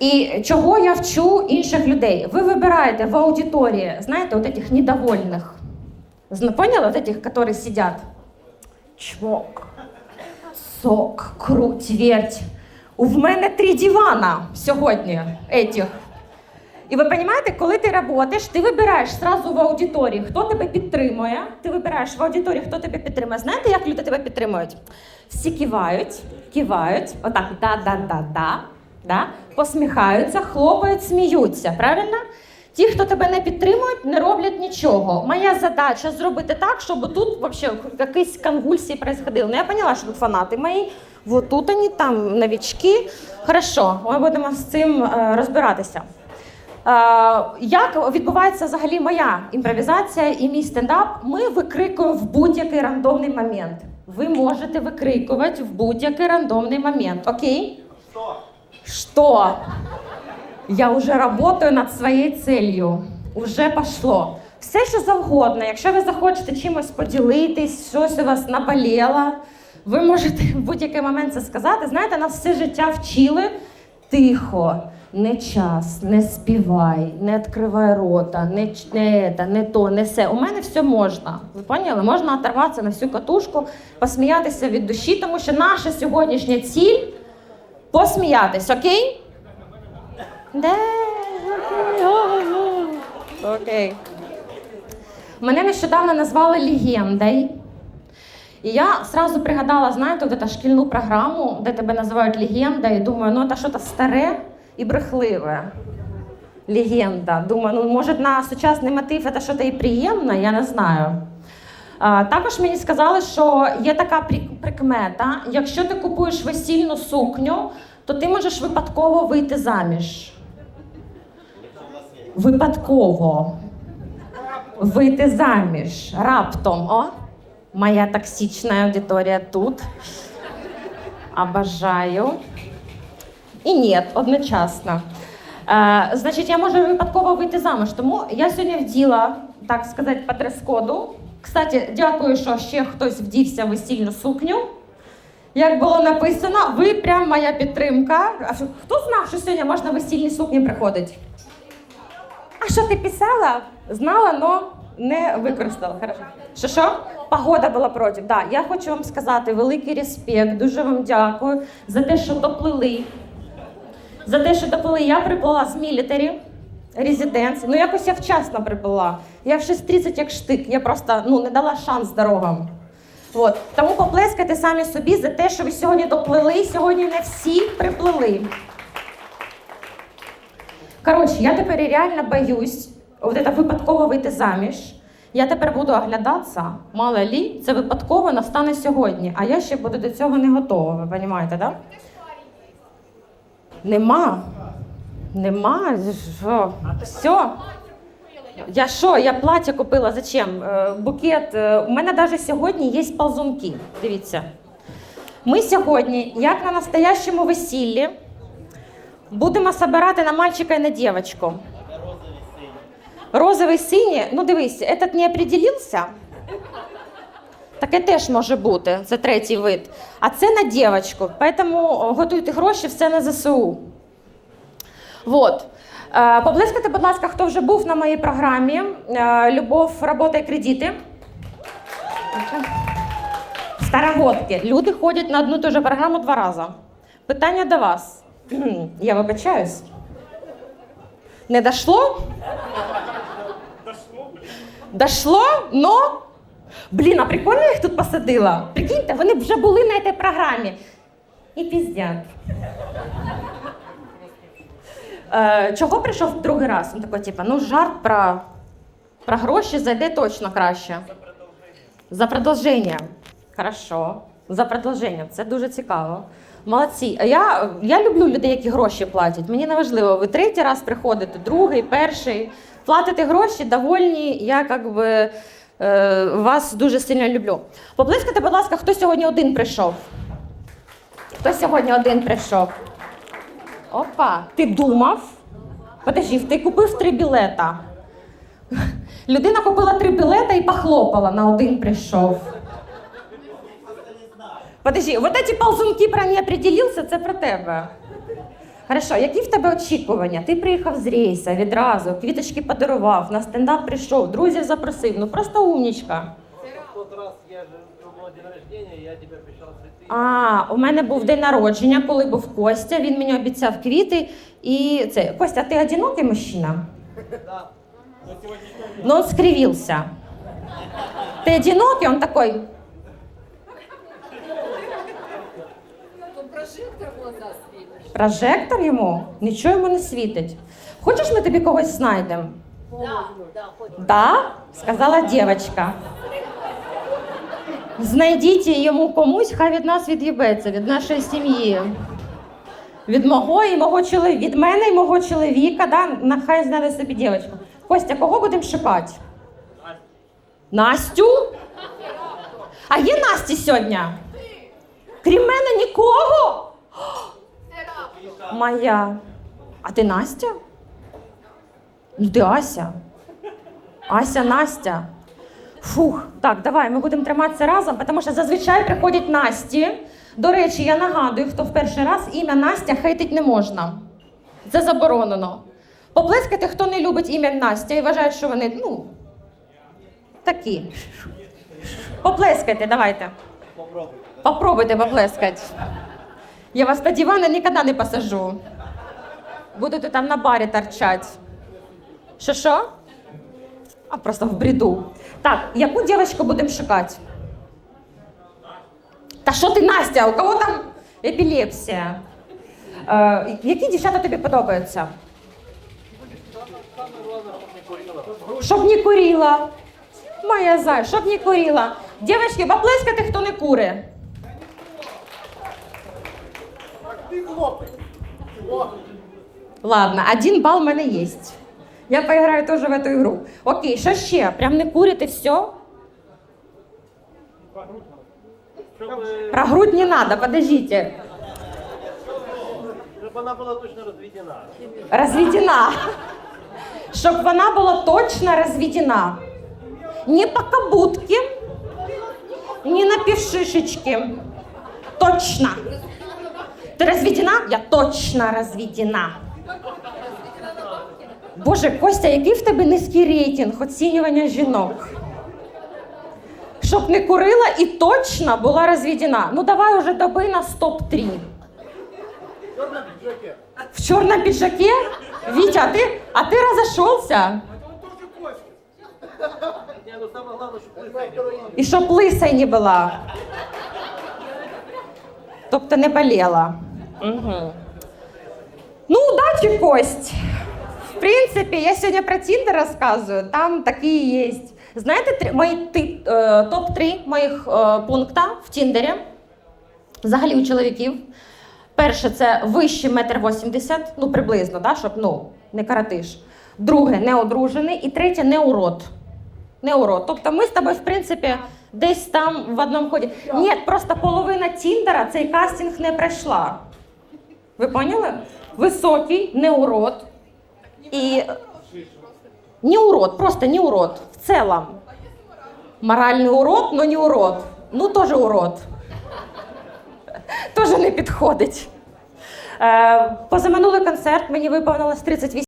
І чого я вчу інших людей? Ви вибираєте в аудиторії, знаєте, от этих недовольних. Зна- Поняли? Вот этих, которые сидят. Чмок, сок, круть, верть. У в мене три дивана сьогодні. Этих. І ви розумієте, коли ти працюєш, ти вибираєш сразу в аудиторії, хто тебе підтримує. Ти вибираєш в аудиторії, хто тебе підтримує. Знаєте, як люди тебе підтримують? Всі кивають, кивають, отак, да-да-да-да, да, посміхаються, хлопають, сміються. Правильно? Ті, хто тебе не підтримують, не роблять нічого. Моя задача зробити так, щоб тут вообще якісь конвульсії происходили. Ну я поняла, що тут фанати мої. Вот тут вони, там новички. Хорошо, ми будемо з цим е, розбиратися. Е, як відбувається взагалі моя імпровізація і мій стендап? Ми викрикуємо в будь-який рандомний момент. Ви можете викрикувати в будь-який рандомний момент. Окей? Что? Я вже працюю над своєю целью. Уже пошло. Все, що завгодно. Якщо ви захочете чимось поділитись, щось у вас наболіло, ви можете в будь-який момент це сказати. Знаєте, нас все життя вчили тихо, не час, не співай, не відкривай рота, не, не, это, не то, не все. У мене все можна. Ви поняли? Можна оторватися на всю катушку, посміятися від душі, тому що наша сьогоднішня ціль посміятись, окей? Окей. Мене нещодавно назвали легендою. І я сразу пригадала, знаєте, от цю шкільну програму, де тебе називають легенда, і думаю, ну це щось старе і брехливе. Легенда. Думаю, ну може на сучасний мотив це щось і приємне, я не знаю. А, також мені сказали, що є така прикмета: якщо ти купуєш весільну сукню, то ти можеш випадково вийти заміж. Випадково. Вийти заміж. Раптом. О, моя токсична аудиторія тут. Обожаю. І ні, одночасно. Е, значить, я можу випадково вийти заміж. Тому я сьогодні вділа, так сказати, по дрес-коду. Кстати, дякую, що ще хтось вдівся в весільну сукню. Як було написано, ви прям моя підтримка. А що- хто знав, що сьогодні можна в весільній сукні приходити? А що ти писала? Знала, но не використала. Хорошо. Що що? Погода була проти. Да, я хочу вам сказати великий респект. Дуже вам дякую за те, що доплили. За те, що доплили, я приплила з мілітарі. Резиденції. Ну якось я вчасно приплила. Я в 6.30 як штик. Я просто ну, не дала шанс дорогам. От. Тому поплескайте самі собі за те, що ви сьогодні доплили. Сьогодні не всі приплили. Коротше, я тепер реально боюсь это випадково вийти заміж. Я тепер буду оглядатися, мало лі, це випадково настане сьогодні, а я ще буду до цього не готова, ви розумієте, да? Нема. Нема. Що? Все. Я що? Я плаття купила. Зачем? Е, Букет. Е, У мене навіть сьогодні є ползунки. Дивіться. Ми сьогодні, як на настоящому весіллі, Будемо собирати на мальчика і на дівчинку. Розовий синій. Ну дивись, этот не определився. Таке теж може бути. Це третій вид. А це на дівчинку. Тому готуйте гроші, все на ЗСУ. Вот. Е, Поблискайте, будь ласка, хто вже був на моїй програмі е, Любов, робота і кредити. Старогодки. Люди ходять на одну ту же програму два рази. Питання до вас. Я вибачаюсь. Не дошло? Дошло, но. Блін, а прикольно їх тут посадила. Прикиньте, вони вже були на цій програмі. І піздять. Е, чого прийшов другий раз? Він такий, типу, ну жарт про, про гроші зайде точно краще. За продовження. Хорошо. За продовження. Це дуже цікаво. Молодці. А Я, я люблю людей, які гроші платять. Мені не важливо, ви третій раз приходите, другий, перший. Платите гроші, довольні. Я як би, е, вас дуже сильно люблю. Поблискайте, будь ласка, хто сьогодні один прийшов? Хто сьогодні один прийшов? Опа, ти думав? Подожди, ти купив три білета. Людина купила три білета і похлопала, на один прийшов. Подожди, вот эти ползунки про не определился, це про тебе. Хорошо, які в тебе очікування? Ти приїхав з рейса відразу, квіточки подарував, на стендап прийшов, друзів запросив. Ну просто умнічка. В тот раз я же у был день рождения, я тебе обещал цветы. а, у мене був день народження, коли був Костя. Він мені обіцяв квіти. І це Костя, ти одинокий мужчина? Да. Но он скривился. Ты одинокий? Он такой, прожектор глаза світиш. прожектор йому? Нічого йому не світить. Хочеш, ми тобі когось знайдемо? Да, да. Да, сказала дівчинка. Знайдіть йому комусь, хай від нас від'їбеться, від нашої сім'ї. Від мого і мого чоловіка, від мене і мого чоловіка, да? нехай знайде собі дівчинку. Костя, кого будемо шукати? Настю? А є Насті сьогодні? Крім мене нікого? Моя. А ти Настя? Ну ти Ася. Ася, Настя. Фух, так, давай, ми будемо триматися разом, тому що зазвичай приходять Насті. До речі, я нагадую, хто в перший раз ім'я Настя хейтить не можна. Це заборонено. Поплескайте, хто не любить ім'я Настя і вважає, що вони, ну, такі. Поплескайте, давайте. Попробуй. Попробуйте поплескати. Я вас на дивани ніколи не посажу. Будете там на барі торчать. Що що? А просто в бреду. Так, яку дівчинку будемо шукати? Та що ти, Настя? У кого там епілепсія? Е, які дівчата тобі подобаються? Щоб не курила. Моя зай, щоб не курила. Дівчатки, поплескайте, хто не кури. Ладно, один бал в мене є. Я поіграю теж в эту игру. Окей, що ще? Прям не курите все? Чтобы, Про грудь не надо, подождите. чтобы она была точно разведена. Розведена. Щоб вона була точно розведена. Не по кабутки, не на півшишечки. Точно. Ти розведена? Я точно розведена. Боже, Костя, який в тебе низький рейтинг оцінювання жінок? Щоб не курила і точно була розведена. Ну давай уже доби нас топ-3. В черном пиджаке? Витя, а ты, а ты разошелся? Не, ну самое главное, чтобы лысая не была. І щоб лисой не була. Тобто не боліла. Угу. Ну, удачі, Кость. Принципі, я сьогодні про Тіндер розказую, там такі є. Знаєте, три, мої ти- е, топ-3 моїх е, пункта в Тіндері, взагалі у чоловіків. Перше, це вище метр вісімдесят, ну приблизно, да, щоб ну, не каратиш. Друге, не одружений. І третє, не урод. Не урод. Тобто ми з тобою, в принципі, десь там в одному ході. Ні, просто половина Тіндера цей кастинг не пройшла. Ви поняли? Високий, не І не урод, просто не урод. В целом. Моральний урод, но не урод. Ну, теж урод. Теж не підходить. Е, позаминулий концерт мені виповнилось 38